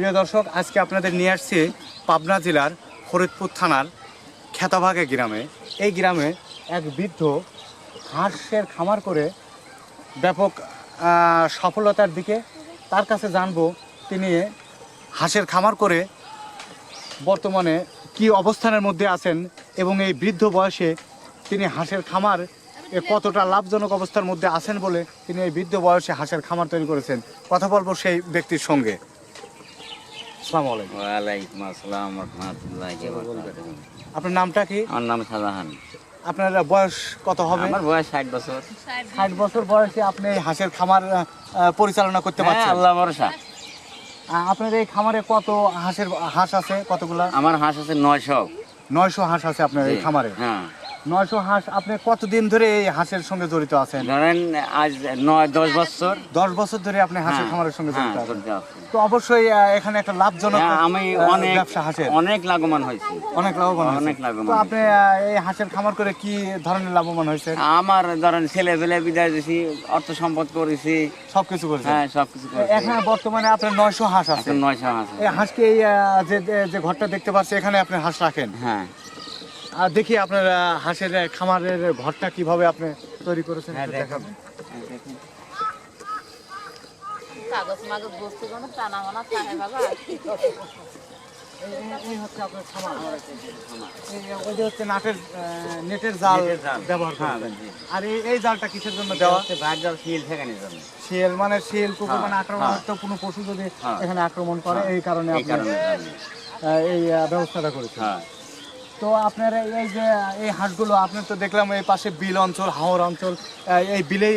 প্রিয় দর্শক, আজকে আপনাদের নিয়ে আসছি পাবনা জেলার ফরিদপুর থানার খেতাভাগে গ্রামে। এই গ্রামে এক বৃদ্ধ হাঁসের খামার করে ব্যাপক সফলতার দিকে তার কাছে জানব তিনি হাঁসের খামার করে বর্তমানে কি অবস্থানের মধ্যে আছেন এবং এই বৃদ্ধ বয়সে তিনি হাঁসের খামার এ কতটা লাভজনক অবস্থার মধ্যে আছেন বলে তিনি এই বৃদ্ধ বয়সে হাঁসের খামার তৈরি করেছেন। কথা বলব সেই ব্যক্তির সঙ্গে। আসসালামু আলাইকুম। ওয়ালাইকুম আসসালাম আপনার নামটা কি? আমার নাম শাহজাহান আপনার বয়স কত হবে? আমার বয়স ষাট বছর। ষাট বছর বয়সে আপনি হাঁসের খামার পরিচালনা করতে হ্যাঁ, পারছেন। আল্লাহ ভরসা। আপনার এই খামারে কত হাঁসের হাঁস আছে কতগুলা? আমার হাঁস আছে নয়শো। নয়শো হাঁস আছে আপনার এই খামারে। হ্যাঁ। নয়শো হাঁস আপনি কতদিন ধরে এই হাঁসের সঙ্গে জড়িত আছেন? ধরেন আজ নয় দশ বছর। দশ বছর ধরে আপনি হাঁসের হ্যাঁ, খামারের সঙ্গে হ্যাঁ, জড়িত আছেন তো অবশ্যই এখানে একটা লাভজনক হ্যাঁ, আমি অনেক ব্যবসা হাঁসের। অনেক লাভবান হয়েছি। অনেক লাভবান অনেক লাভবান তো আপনি এই হাঁসের খামার করে কি ধরনের লাভবান হয়েছে আমার ধরেন ছেলে পেলে বিদায় দিছি অর্থ সম্পদ করেছি। সবকিছু করেছে হ্যাঁ সবকিছু করেছি। এখানে বর্তমানে আপনার নয়শো হাঁস আছে। নয়শো হাঁস এই হাঁসকে এই আহ, যে যে- যে ঘরটা দেখতে পাচ্ছি এখানে আপনি হাঁস রাখেন। হ্যাঁ। আর দেখি আপনার হাঁসের খামারের ঘরটা কীভাবে আপনি তৈরি করেছেন একটু দেখেন। দেখাবেন। কাগজ মাগজ বস্তু কোনো টানা মানা থাকে বাবা। এই- এই হচ্ছে আপনার খামার। এই- ওই যে হচ্ছে নাটের নেটের জাল ব্যবহার হ্যাঁ, আর এই এই জালটা কিসের জন্য দেওয়া? শিল ঠেকানোর জন্য। শিয়াল মানে কুকুর হ্যাঁ, মানে আক্রমণ হ্যাঁ। তো কোনো পশু যদি। এখানে আক্রমণ করে এই কারণে এই আপনি এই ব্যবস্থাটা করেছেন। হ্যাঁ। তো আপনার এই- যে এই হাঁসগুলো আপনার তো দেখলাম এই পাশে বিল অঞ্চল হাওর অঞ্চল এই বিলেই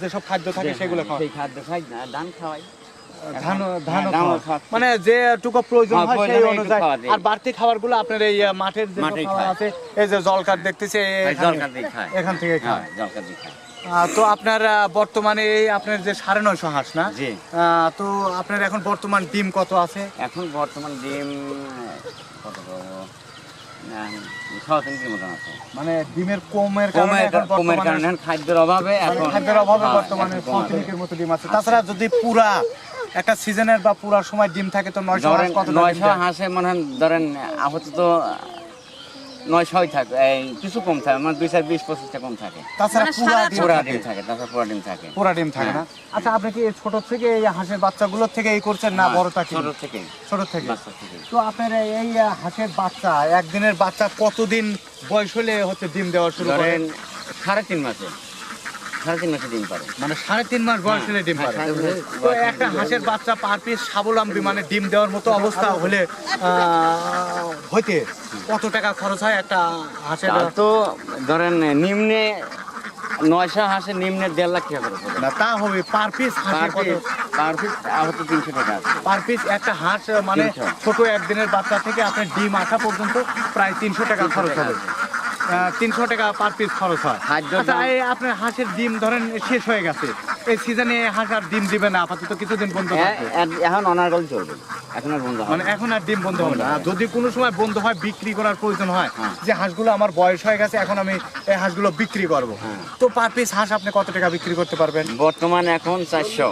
যেসব খাদ্য থাকে সেগুলো খাওয়া। খাদ্য খাই ধান খাওয়াই। হ্যাঁ, খাওয়া। মানে যেটুকু প্রয়োজন হ্যাঁ, হয় প্রয়োজন সেই অনুযায়ী। আর বাড়তি খাবারগুলো আপনার এই মাঠের যে খাবার খায়। আছে এই যে জল কাঠ দেখতেছি। এখান থেকে হ্যাঁ খায় জল দিয়ে খায় আহ, তো আপনার বর্তমানে এই আপনার যে সাড়ে নয়শো হাঁস না? তো আপনার এখন বর্তমান ডিম কত আছে? এখন বর্তমান ডিম কত মানে ডিমের কমের কারণে কমের কারণে খাদ্যের অভাবে মানে এখন খাদ্যের অভাবে বর্তমানে। ছত্রিশের মতো ডিম আছে তাছাড়া যদি পুরা একটা সিজনের বা পুরা সময় ডিম থাকে তো নয়শো ধরেন কত নয়শো হাঁসে মনে হয় ধরেন আপাতত নয়শোই থাকে এই কিছু কম থাকে মানে দুই চার বিশ পঁচিশটা কম থাকে। তাছাড়া মানে পুরা ডিম পুরা থাকে। ডিম থাকে তাছাড়া পুরা ডিম থাকে। পুরা ডিম থাকে না? আচ্ছা আপনি কি এই ছোট থেকে এই হাঁসের বাচ্চাগুলোর থেকে এই করছেন না বড়টা কি? ছোট থেকে। ছোট থেকে? তো আপনার এই- এই হাঁসের বাচ্চা একদিনের বাচ্চা কতদিন বয়স হলে হচ্ছে ডিম দেওয়া শুরু করেন সাড়ে তিন মাসে। সাড়ে তিন মাসে ডিম পারে। মানে সাড়ে তিন মাস বয়স হলে ডিম হ্যাঁ, পারে। তো একটা হাঁসের বাচ্চা পার। পিস স্বাবলম্বী মানে ডিম দেওয়ার মতো অবস্থা হলে হইতে কত টাকা খরচ হয় একটা হাঁসের? তা তো ধরেন নিম্নে নয়শো হাঁসে নিম্নে দেড় লাখ টাকা না তা হবে per piece per piece per piece আহত তিনশো টাকা পার পিস একটা হাঁস মানে ছোট একদিনের বাচ্চা থেকে আপনার ডিম আসা পর্যন্ত প্রায় তিনশো টাকা খরচ হবে। তিনশো টাকা পার পিস খরচ হয়। আচ্ছা এই আপনার হাঁসের ডিম ধরেন শেষ হয়ে গেছে। এই সিজনে হাঁস আর ডিম দিবে না আপাতত কিছুদিন বন্ধ এখন অনার্গল চলবে এখন আর বন্ধ মানে এখন আর ডিম বন্ধ হবে না। যদি কোনো সময় বন্ধ হয় বিক্রি করার প্রয়োজন হয় হ্যাঁ। যে হাঁসগুলো আমার বয়স হয়ে গেছে এখন আমি এই হাঁসগুলো বিক্রি করব। হ্যাঁ। তো পার পিস হাঁস আপনি কত টাকা বিক্রি করতে পারবেন? বর্তমান এখন চারশো।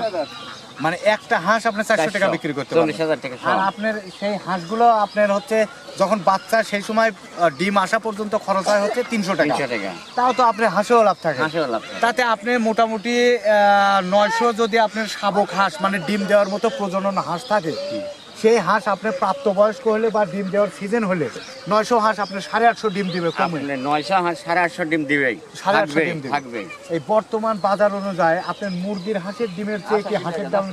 মানে একটা হাঁস আপনি চারশো টাকা বিক্রি করতে চল্লিশ হাজার টাকা আর আপনার সেই হাঁসগুলো আপনার হচ্ছে যখন বাচ্চা সেই সময় ডিম আসা পর্যন্ত খরচ হয় হচ্ছে তিনশো টাকা। তাও তো আপনার হাঁসেও লাভ থাকে। হাঁসেও লাভ থাকে। তাতে আপনি মোটামুটি নয়শো যদি আপনার শাবক হাঁস মানে ডিম দেওয়ার মতো প্রজনন হাঁস থাকে সেই হাঁস আপনার প্রাপ্তবয়স্ক হলে বা ডিম দেওয়ার সিজন হলে নয়শো হাঁস আপনার সাড়ে আটশো ডিম দিবে কমে। নয়শো হাঁস সাড়ে আটশো ডিম দিবেই। সাড়ে আটশো ডিম দিবে। থাকবে এই বর্তমান বাজার অনুযায়ী আপনার মুরগির হাঁসের ডিমের চেয়ে কি হাঁসের দাম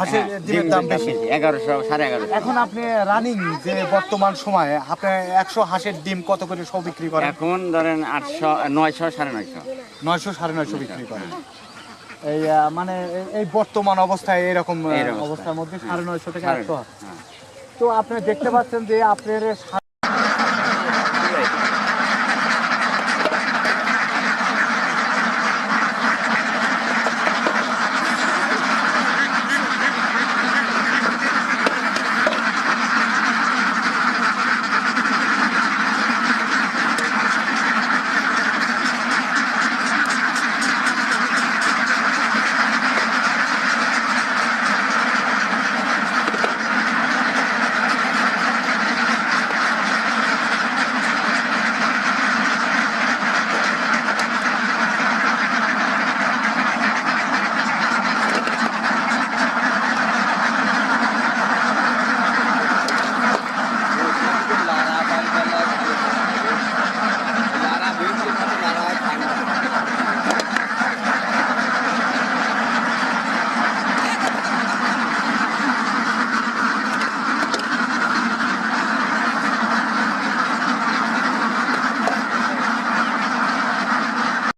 হাঁসের হ্যাঁ, ডিমের দাম বেশি? এগারোশো সাড়ে এগারোশো। এখন আপনি রানিং যে বর্তমান সময়ে আপনি একশো হাঁসের ডিম কত করে সব বিক্রি করেন? এখন ধরেন আটশো নয়শো সাড়ে নয়শো। নয়শো সাড়ে নয়শো বিক্রি করেন। এই মানে এই- বর্তমান অবস্থায় এরকম। অবস্থার মধ্যে সাড়ে নয়শো থেকে সাড়ে- হ্যাঁ। তো আপনি দেখতে পাচ্ছেন যে আপনার